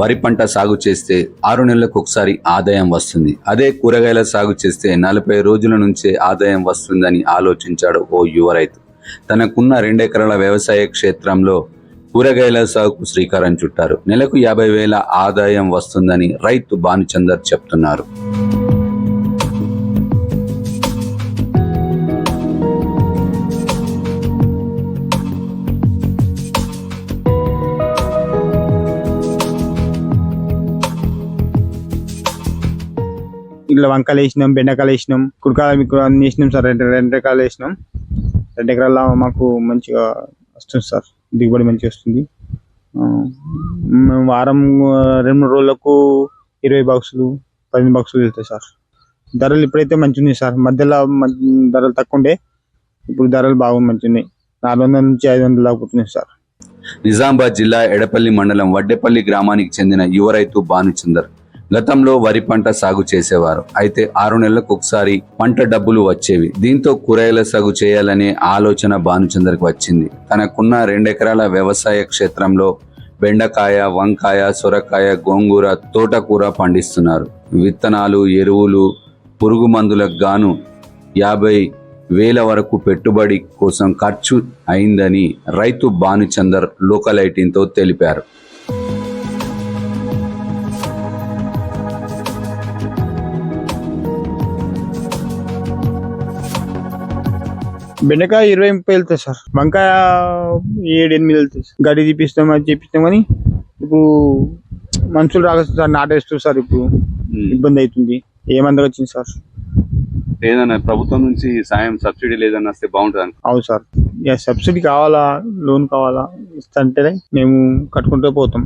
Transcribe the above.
వరి పంట సాగు చేస్తే ఆరు నెలలకు ఒకసారి ఆదాయం వస్తుంది. అదే కూరగాయల సాగు చేస్తే నలభై రోజుల నుంచే ఆదాయం వస్తుందని ఆలోచించాడు ఓ యువ రైతు. తనకున్న రెండెకరాల వ్యవసాయ క్షేత్రంలో కూరగాయల సాగుకు శ్రీకారం చుట్టారు. నెలకు యాభై వేల ఆదాయం వస్తుందని రైతు భానుచందర్ చెప్తున్నారు. ఇట్లా వంకాయలు వేసినాం బెండకాయలు వేసినాం కురకాయలు మీకు అన్ని వేసినాం సార్ రెండు రెండు రకాలు వేసినాం. రెండు ఎకరాల మాకు మంచిగా వస్తుంది సార్ దిగుబడి మంచిగా వస్తుంది. మేము వారం రెండు రోజులకు ఇరవై బాక్సులు పదిహేను బాక్సులు వెళ్తాయి సార్. ధరలు ఇప్పుడైతే మంచిగా ఉన్నాయి సార్. మధ్యలో ధరలు తక్కువ ఉండే ఇప్పుడు ధరలు బాగా మంచిగా ఉన్నాయి నాలుగు వందల నుంచి ఐదు వందల దాకా సార్. నిజామాబాద్ జిల్లా ఎడపల్లి మండలం వడ్డేపల్లి గ్రామానికి చెందిన యువ రైతు భానుచందర్ గతంలో వరి పంట సాగు చేసేవారు. అయితే ఆరు నెలలకు ఒకసారి పంట డబ్బులు వచ్చేవి. దీంతో కూరగాయల సాగు చేయాలనే ఆలోచన భానుచందర్కి వచ్చింది. తనకున్న రెండెకరాల వ్యవసాయ క్షేత్రంలో బెండకాయ వంకాయ సొరకాయ గోంగూర తోటకూర పండిస్తున్నారు. విత్తనాలు ఎరువులు పురుగు మందులకు గాను యాభై వేల వరకు పెట్టుబడి కోసం ఖర్చు అయిందని రైతు భానుచందర్ లోకల్ ఐటీన్తో తెలిపారు. బెండకాయ ఇరవై ముప్పై వెళ్తాయి సార్. వంకాయ ఏడు ఎనిమిది వెళ్తాయి సార్. గడి తీపిస్తాం అది చేపిస్తాం కానీ ఇప్పుడు మనుషులు రాక సార్ నాటేస్తారు సార్ ఇప్పుడు. ఇబ్బంది అవుతుంది. ఏమందరూ వచ్చింది సార్. ఏదైనా ప్రభుత్వం నుంచి సాయం సబ్సిడీ లేదన్నా వస్తే బాగుంటుంది అవును సార్. ఇక సబ్సిడీ కావాలా లోన్ కావాలా ఇస్తంటేనే మేము కట్టుకుంటూ పోతాం.